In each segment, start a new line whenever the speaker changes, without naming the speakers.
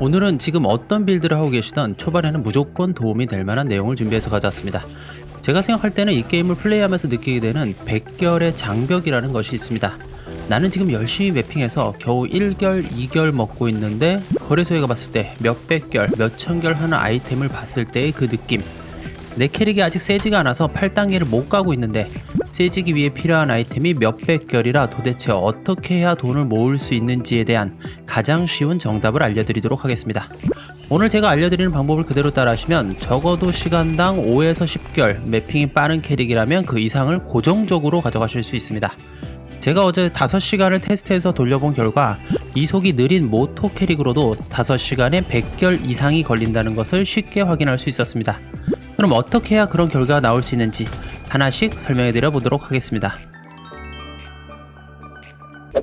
오늘은 지금 어떤 빌드를 하고 계시던 초반에는 무조건 도움이 될 만한 내용을 준비해서 가져왔습니다. 제가 생각할 때는 이 게임을 플레이하면서 느끼게 되는 백결의 장벽이라는 것이 있습니다. 나는 지금 열심히 매핑해서 겨우 1결, 2결 먹고 있는데 거래소에 가봤을 때 몇백 결, 몇천 결 하는 아이템을 봤을 때의 그 느낌 내 캐릭이 아직 세지가 않아서 8단계를 못 가고 있는데 세지기 위해 필요한 아이템이 몇백 결이라 도대체 어떻게 해야 돈을 모을 수 있는지에 대한 가장 쉬운 정답을 알려드리도록 하겠습니다. 오늘 제가 알려드리는 방법을 그대로 따라하시면 적어도 시간당 5에서 10결 매핑이 빠른 캐릭이라면 그 이상을 고정적으로 가져가실 수 있습니다. 제가 어제 5시간을 테스트해서 돌려본 결과 이속이 느린 모토 캐릭으로도 5시간에 100결 이상이 걸린다는 것을 쉽게 확인할 수 있었습니다. 그럼 어떻게 해야 그런 결과가 나올 수 있는지 하나씩 설명해 드려 보도록 하겠습니다.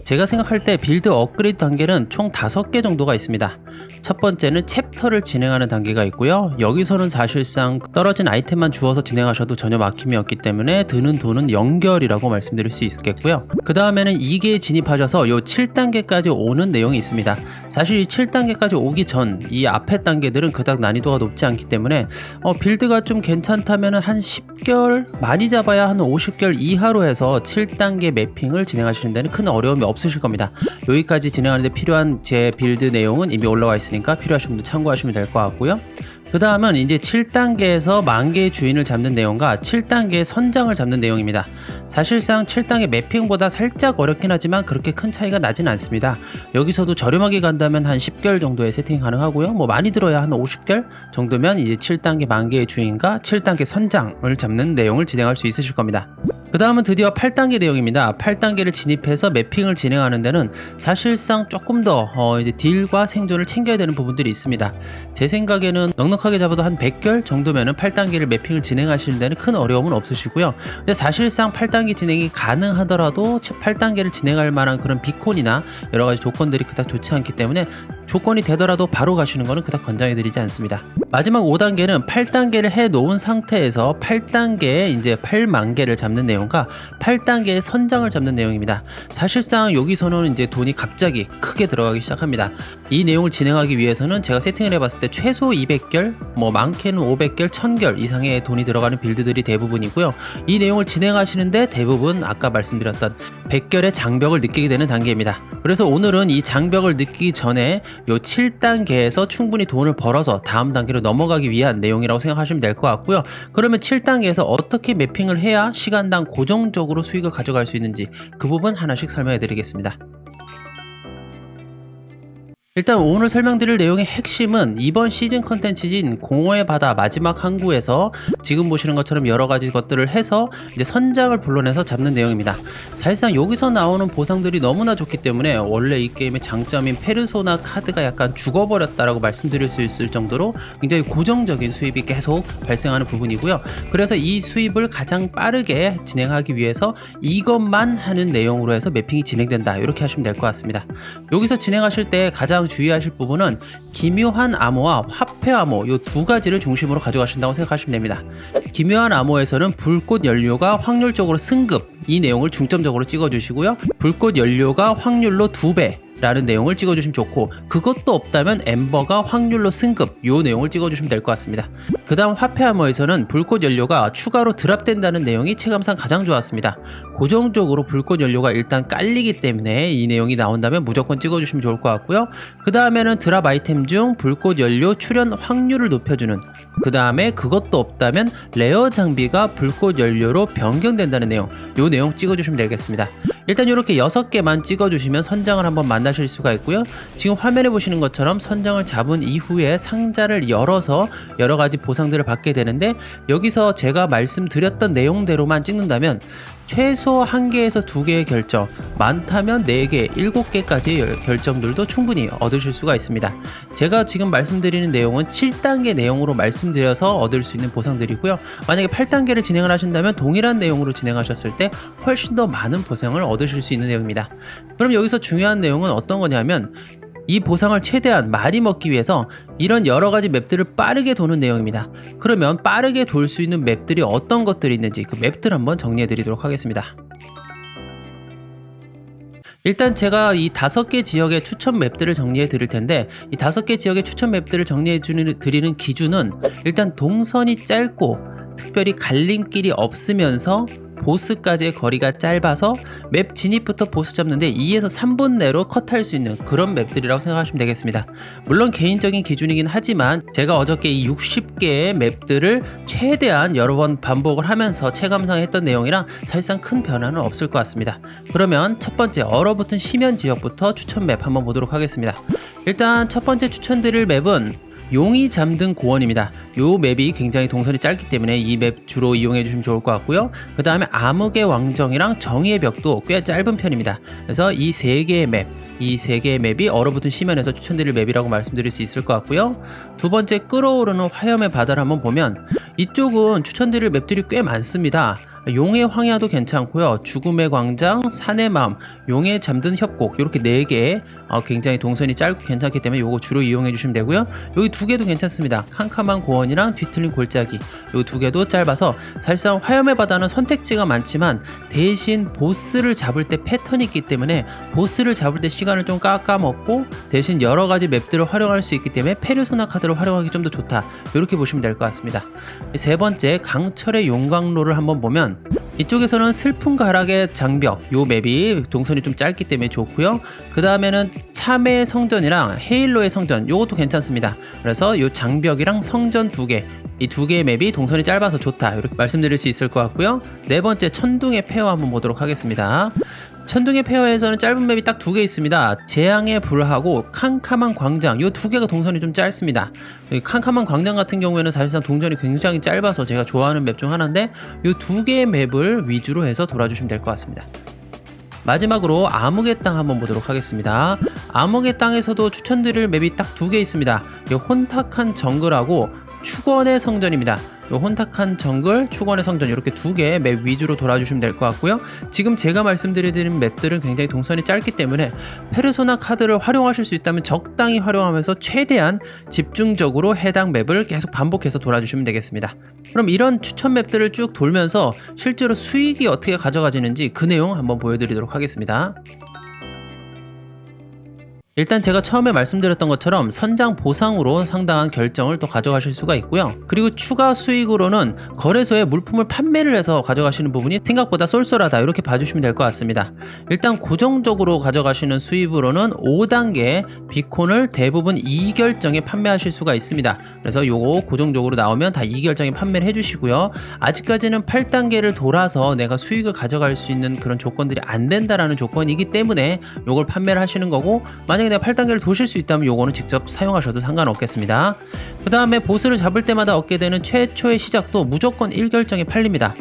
제가 생각할 때 빌드 업그레이드 단계는 총 5개 정도가 있습니다. 첫 번째는 챕터를 진행하는 단계가 있고요. 여기서는 사실상 떨어진 아이템만 주어서 진행하셔도 전혀 막힘이 없기 때문에 드는 돈은 연결이라고 말씀드릴 수 있겠고요. 그 다음에는 2개에 진입하셔서 요 7단계까지 오는 내용이 있습니다. 사실 이 7단계까지 오기 전 이 앞에 단계들은 그닥 난이도가 높지 않기 때문에 어, 빌드가 좀 괜찮다면 한 10개월 많이 잡아야 한 50개월 이하로 해서 7단계 매핑을 진행하시는 데는 큰 어려움이 없으실 겁니다. 여기까지 진행하는데 필요한 제 빌드 내용은 이미 올라와 있으니까 필요하신 분들 참고하시면 될 것 같고요. 그 다음은 이제 7단계에서 만개의 주인을 잡는 내용과 7단계의 선장을 잡는 내용입니다. 사실상 7단계 매핑보다 살짝 어렵긴 하지만 그렇게 큰 차이가 나진 않습니다. 여기서도 저렴하게 간다면 한 10개월 정도의 세팅 가능하고요. 뭐 많이 들어야 한 50개월 정도면 이제 7단계 만개의 주인과 7단계 선장을 잡는 내용을 진행할 수 있으실 겁니다. 그 다음은 드디어 8단계 내용입니다. 8단계를 진입해서 매핑을 진행하는 데는 사실상 조금 더 어, 이제 딜과 생존을 챙겨야 되는 부분들이 있습니다. 제 생각에는 넉넉하게 잡아도 한 100결 정도면은 8단계를 매핑을 진행하시는 데는 큰 어려움은 없으시고요. 근데 사실상 8단계 진행이 가능하더라도 8단계를 진행할 만한 그런 비콘이나 여러 가지 조건들이 그닥 좋지 않기 때문에 조건이 되더라도 바로 가시는 것은 그닥 권장해드리지 않습니다. 마지막 5단계는 8단계를 해 놓은 상태에서 8단계에 이제 8만 개를 잡는 내용과 8단계의 선장을 잡는 내용입니다. 사실상 여기서는 이제 돈이 갑자기 크게 들어가기 시작합니다. 이 내용을 진행하기 위해서는 제가 세팅을 해봤을 때 최소 200결, 뭐 많게는 500결, 1000결 이상의 돈이 들어가는 빌드들이 대부분이고요. 이 내용을 진행하시는데 대부분 아까 말씀드렸던 100결의 장벽을 느끼게 되는 단계입니다. 그래서 오늘은 이 장벽을 느끼기 전에 요 7단계에서 충분히 돈을 벌어서 다음 단계로 넘어가기 위한 내용이라고 생각하시면 될 것 같고요. 그러면 7단계에서 어떻게 매핑을 해야 시간당 고정적으로 수익을 가져갈 수 있는지 그 부분 하나씩 설명해 드리겠습니다. 일단 오늘 설명드릴 내용의 핵심은 이번 시즌 컨텐츠인 공허의 바다 마지막 항구에서 지금 보시는 것처럼 여러 가지 것들을 해서 이제 선장을 불러내서 잡는 내용입니다. 사실상 여기서 나오는 보상들이 너무나 좋기 때문에 원래 이 게임의 장점인 페르소나 카드가 약간 죽어버렸다라고 말씀드릴 수 있을 정도로 굉장히 고정적인 수입이 계속 발생하는 부분이고요. 그래서 이 수입을 가장 빠르게 진행하기 위해서 이것만 하는 내용으로 해서 매핑이 진행된다. 이렇게 하시면 될 것 같습니다. 여기서 진행하실 때 가장 주의하실 부분은 기묘한 암호와 화폐 암호 이 두 가지를 중심으로 가져가신다고 생각하시면 됩니다. 기묘한 암호에서는 불꽃 연료가 확률적으로 승급 이 내용을 중점적으로 찍어주시고요. 불꽃 연료가 확률로 두 배. 라는 내용을 찍어주시면 좋고 그것도 없다면 엠버가 확률로 승급 요 내용을 찍어주시면 될 것 같습니다. 그 다음 화폐 암호에서는 불꽃 연료가 추가로 드랍된다는 내용이 체감상 가장 좋았습니다. 고정적으로 불꽃 연료가 일단 깔리기 때문에 이 내용이 나온다면 무조건 찍어주시면 좋을 것 같고요. 그 다음에는 드랍 아이템 중 불꽃 연료 출현 확률을 높여주는 그 다음에 그것도 없다면 레어 장비가 불꽃 연료로 변경된다는 내용 요 내용 찍어주시면 되겠습니다 일단 이렇게 6개만 찍어주시면 선장을 한번 만나실 수가 있고요. 지금 화면에 보시는 것처럼 선장을 잡은 이후에 상자를 열어서 여러 가지 보상들을 받게 되는데 여기서 제가 말씀드렸던 내용대로만 찍는다면 최소 1개에서 2개의 결정, 많다면 4개, 7개까지의 결정들도 충분히 얻으실 수가 있습니다. 제가 지금 말씀드리는 내용은 7단계 내용으로 말씀드려서 얻을 수 있는 보상들이고요. 만약에 8단계를 진행을 하신다면 동일한 내용으로 진행하셨을 때 훨씬 더 많은 보상을 얻으실 수 있는 내용입니다. 그럼 여기서 중요한 내용은 어떤 거냐면 이 보상을 최대한 많이 먹기 위해서 이런 여러 가지 맵들을 빠르게 도는 내용입니다. 그러면 빠르게 돌 수 있는 맵들이 어떤 것들이 있는지 그 맵들 한번 정리해 드리도록 하겠습니다. 일단 제가 이 다섯 개 지역의 추천 맵들을 정리해 드릴 텐데 이 다섯 개 지역의 추천 맵들을 정리해 드리는 기준은 일단 동선이 짧고 특별히 갈림길이 없으면서 보스까지의 거리가 짧아서 맵 진입부터 보스 잡는데 2에서 3분 내로 컷할 수 있는 그런 맵들이라고 생각하시면 되겠습니다. 물론 개인적인 기준이긴 하지만 제가 어저께 이 60개의 맵들을 최대한 여러 번 반복을 하면서 체감상 했던 내용이랑 사실상 큰 변화는 없을 것 같습니다. 그러면 첫 번째 얼어붙은 심연 지역부터 추천 맵 한번 보도록 하겠습니다. 일단 첫 번째 추천드릴 맵은 용이 잠든 고원입니다. 요 맵이 굉장히 동선이 짧기 때문에 이 맵 주로 이용해 주시면 좋을 것 같고요. 그 다음에 암흑의 왕정이랑 정의의 벽도 꽤 짧은 편입니다. 그래서 이 세 개의 맵, 이 세 개의 맵이 얼어붙은 심연에서 추천드릴 맵이라고 말씀드릴 수 있을 것 같고요. 두 번째 끓어오르는 화염의 바다를 한번 보면 이쪽은 추천드릴 맵들이 꽤 많습니다. 용의 황야도 괜찮고요. 죽음의 광장, 산의 마음, 용의 잠든 협곡 이렇게 네개 어, 굉장히 동선이 짧고 괜찮기 때문에 요거 주로 이용해 주시면 되고요. 여기 두 개도 괜찮습니다. 캄캄한 고원이랑 뒤틀린 골짜기 요 두 개도 짧아서 사실상 화염의 바다는 선택지가 많지만 대신 보스를 잡을 때 패턴이 있기 때문에 보스를 잡을 때 시간을 좀 깎아먹고 대신 여러 가지 맵들을 활용할 수 있기 때문에 페르소나 카드를 활용하기 좀 더 좋다. 이렇게 보시면 될 것 같습니다. 세 번째 강철의 용광로를 한번 보면 이쪽에서는 슬픈 가락의 장벽 요 맵이 동선이 좀 짧기 때문에 좋고요. 그 다음에는 참의 성전이랑 헤일로의 성전 요것도 괜찮습니다. 그래서 요 장벽이랑 성전 두개 이 두 개의 맵이 동선이 짧아서 좋다 이렇게 말씀드릴 수 있을 것 같고요. 네 번째 천둥의 폐허 한번 보도록 하겠습니다 천둥의 폐허에서는 짧은 맵이 딱 두 개 있습니다. 재앙의 불하고 캄캄한 광장 이 두 개가 동선이 좀 짧습니다. 이 캄캄한 광장 같은 경우에는 사실상 동전이 굉장히 짧아서 제가 좋아하는 맵 중 하나인데 이 두 개의 맵을 위주로 해서 돌아주시면 될 것 같습니다. 마지막으로 암흑의 땅 한번 보도록 하겠습니다. 암흑의 땅에서도 추천드릴 맵이 딱 두 개 있습니다. 이 혼탁한 정글하고 축원의 성전입니다. 이 혼탁한 정글, 축원의 성전 이렇게 두 개 맵 위주로 돌아주시면 될 것 같고요. 지금 제가 말씀드리는 맵들은 굉장히 동선이 짧기 때문에 페르소나 카드를 활용하실 수 있다면 적당히 활용하면서 최대한 집중적으로 해당 맵을 계속 반복해서 돌아주시면 되겠습니다. 그럼 이런 추천 맵들을 쭉 돌면서 실제로 수익이 어떻게 가져가지는지 그 내용 한번 보여드리도록 하겠습니다. 일단 제가 처음에 말씀드렸던 것처럼 선장 보상으로 상당한 결정을 또 가져가실 수가 있고요. 그리고 추가 수익으로는 거래소에 물품을 판매를 해서 가져가시는 부분이 생각보다 쏠쏠하다 이렇게 봐주시면 될 것 같습니다. 일단 고정적으로 가져가시는 수입으로는 5단계 비콘을 대부분 2결정에 판매하실 수가 있습니다. 그래서 요거 고정적으로 나오면 다 2결정에 판매를 해주시고요. 아직까지는 8단계를 돌아서 내가 수익을 가져갈 수 있는 그런 조건들이 안 된다라는 조건이기 때문에 요걸 판매를 하시는 거고 만약 에 내가 8단계를 도실 수 있다면 요거는 직접 사용하셔도 상관없겠습니다. 그 다음에 보스를 잡을 때마다 얻게 되는 최초의 시작도 무조건 1결정에 팔립니다.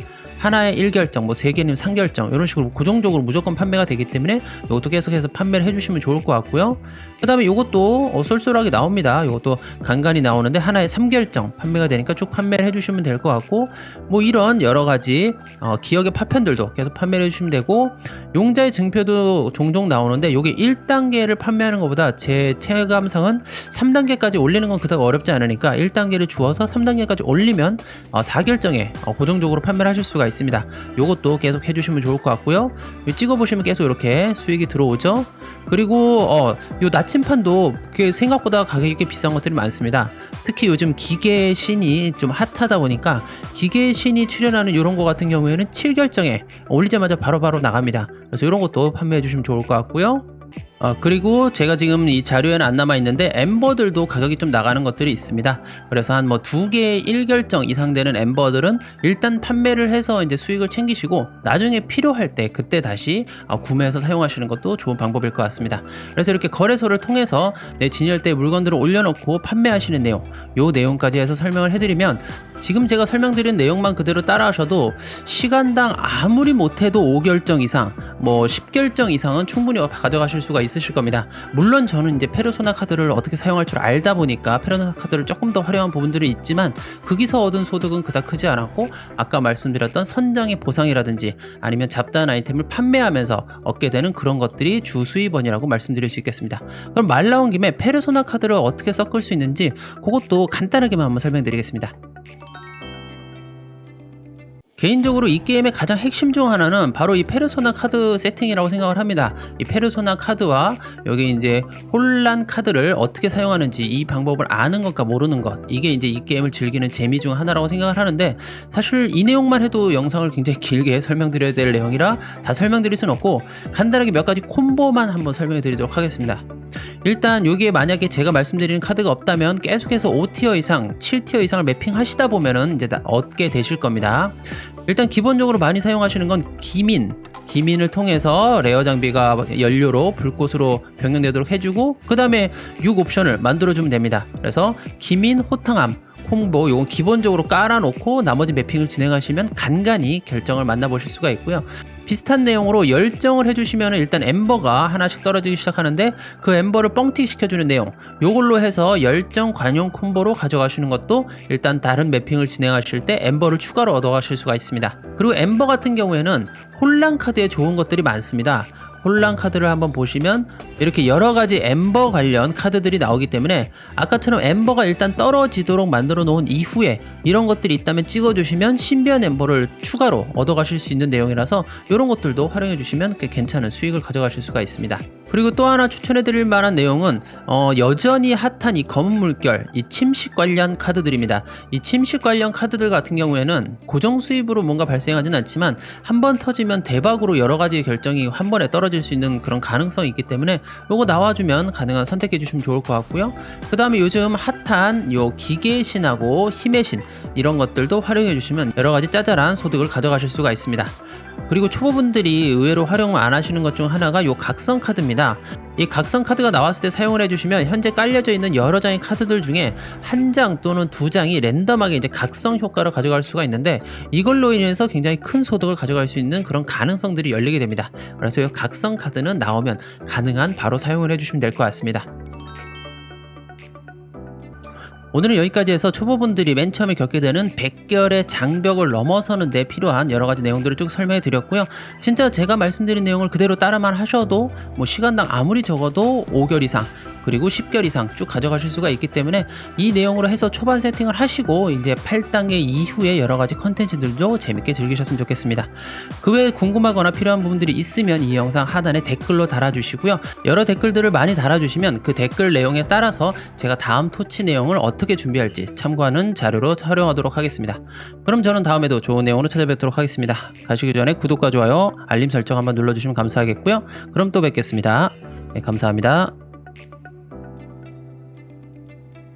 하나의 1결정, 뭐 3개는 3결정 이런 식으로 고정적으로 무조건 판매가 되기 때문에 이것도 계속해서 판매를 해주시면 좋을 것 같고요. 그 다음에 이것도 어, 쏠쏠하게 나옵니다. 이것도 간간히 나오는데 하나의 3결정 판매가 되니까 쭉 판매를 해주시면 될 것 같고 뭐 이런 여러 가지 어, 기억의 파편들도 계속 판매를 해주시면 되고 용자의 증표도 종종 나오는데 이게 1단계를 판매하는 것보다 제 체감상은 3단계까지 올리는 건 그닥 어렵지 않으니까 1단계를 주어서 3단계까지 올리면 어, 4결정에 어, 고정적으로 판매를 하실 수가 있습니다. 이것도 계속 해주시면 좋을 것 같고요. 이 찍어보시면 계속 이렇게 수익이 들어오죠. 그리고 어, 요 나침판도 꽤 생각보다 가격이 꽤 비싼 것들이 많습니다. 특히 요즘 기계의 신이 좀 핫하다 보니까 기계의 신이 출연하는 이런 거 같은 경우에는 7결정에 올리자마자 바로바로 나갑니다. 그래서 이런 것도 판매해 주시면 좋을 것 같고요. 어, 그리고 제가 지금 이 자료에는 안 남아 있는데 엠버들도 가격이 좀 나가는 것들이 있습니다. 그래서 한 뭐 두 개의 1결정 이상 되는 엠버들은 일단 판매를 해서 이제 수익을 챙기시고 나중에 필요할 때 그때 다시 어, 구매해서 사용하시는 것도 좋은 방법일 것 같습니다. 그래서 이렇게 거래소를 통해서 내 진열대 물건들을 올려놓고 판매하시는 내용, 요 내용까지 해서 설명을 해드리면 지금 제가 설명드린 내용만 그대로 따라하셔도 시간당 아무리 못해도 5결정 이상, 뭐 10결정 이상은 충분히 가져가실 수가 있으실 겁니다. 물론 저는 이제 페르소나 카드를 어떻게 사용할 줄 알다 보니까 페르소나 카드를 조금 더 활용한 부분들이 있지만 거기서 얻은 소득은 그닥 크지 않았고 아까 말씀드렸던 선장의 보상이라든지 아니면 잡다한 아이템을 판매하면서 얻게 되는 그런 것들이 주 수입원이라고 말씀드릴 수 있겠습니다. 그럼 말 나온 김에 페르소나 카드를 어떻게 섞을 수 있는지 그것도 간단하게만 한번 설명드리겠습니다. 개인적으로 이 게임의 가장 핵심 중 하나는 바로 이 페르소나 카드 세팅이라고 생각을 합니다. 이 페르소나 카드와 여기 이제 혼란 카드를 어떻게 사용하는지 이 방법을 아는 것과 모르는 것 이게 이제 이 게임을 즐기는 재미 중 하나라고 생각을 하는데 사실 이 내용만 해도 영상을 굉장히 길게 설명드려야 될 내용이라 다 설명드릴 수는 없고 간단하게 몇 가지 콤보만 한번 설명해 드리도록 하겠습니다. 일단 여기에 만약에 제가 말씀드리는 카드가 없다면 계속해서 5티어 이상, 7티어 이상을 매핑하시다 보면은 이제 다 얻게 되실 겁니다. 일단 기본적으로 많이 사용하시는 건 기민, 기민을 통해서 레어 장비가 연료로 불꽃으로 변경되도록 해주고 그 다음에 6 옵션을 만들어주면 됩니다. 그래서 기민, 호탕함, 콤보 요건 기본적으로 깔아놓고 나머지 매핑을 진행하시면 간간히 결정을 만나보실 수가 있고요. 비슷한 내용으로 열정을 해주시면 일단 엠버가 하나씩 떨어지기 시작하는데 그 엠버를 뻥튀기 시켜주는 내용. 요걸로 해서 열정 관용 콤보로 가져가시는 것도 일단 다른 매핑을 진행하실 때 엠버를 추가로 얻어가실 수가 있습니다. 그리고 엠버 같은 경우에는 혼란 카드에 좋은 것들이 많습니다 혼란 카드를 한번 보시면 이렇게 여러 가지 엠버 관련 카드들이 나오기 때문에 아까처럼 엠버가 일단 떨어지도록 만들어 놓은 이후에 이런 것들이 있다면 찍어 주시면 신비한 엠버를 추가로 얻어 가실 수 있는 내용이라서 이런 것들도 활용해 주시면 꽤 괜찮은 수익을 가져가실 수가 있습니다. 그리고 또 하나 추천해 드릴 만한 내용은 어, 여전히 핫한 이 검은 물결, 이 침식 관련 카드들입니다. 이 침식 관련 카드들 같은 경우에는 고정 수입으로 뭔가 발생하진 않지만 한 번 터지면 대박으로 여러 가지 결정이 한 번에 떨어질 수 있는 그런 가능성이 있기 때문에 요거 나와주면 가능한 선택해 주시면 좋을 것 같고요. 그 다음에 요즘 핫한 요 기계의 신하고 힘의 신 이런 것들도 활용해 주시면 여러 가지 짜잘한 소득을 가져가실 수가 있습니다. 그리고 초보분들이 의외로 활용 안 하시는 것 중 하나가 요 각성 카드입니다. 이 각성 카드가 나왔을 때 사용을 해주시면 현재 깔려져 있는 여러 장의 카드들 중에 한 장 또는 두 장이 랜덤하게 이제 각성 효과를 가져갈 수가 있는데 이걸로 인해서 굉장히 큰 소득을 가져갈 수 있는 그런 가능성들이 열리게 됩니다. 그래서 이 각성 카드는 나오면 가능한 바로 사용을 해주시면 될 것 같습니다. 오늘은 여기까지 해서 초보분들이 맨 처음에 겪게 되는 100결의 장벽을 넘어서는 데 필요한 여러 가지 내용들을 쭉 설명해 드렸고요. 진짜 제가 말씀드린 내용을 그대로 따라만 하셔도 뭐 시간당 아무리 적어도 5결 이상 그리고 10결 이상 쭉 가져가실 수가 있기 때문에 이 내용으로 해서 초반 세팅을 하시고 이제 8단계 이후에 여러 가지 컨텐츠들도 재밌게 즐기셨으면 좋겠습니다. 그 외에 궁금하거나 필요한 부분들이 있으면 이 영상 하단에 댓글로 달아주시고요. 여러 댓글들을 많이 달아주시면 그 댓글 내용에 따라서 제가 다음 토치 내용을 어떻게 준비할지 참고하는 자료로 활용하도록 하겠습니다. 그럼 저는 다음에도 좋은 내용으로 찾아뵙도록 하겠습니다. 가시기 전에 구독과 좋아요, 알림 설정 한번 눌러주시면 감사하겠고요. 그럼 또 뵙겠습니다. 네, 감사합니다.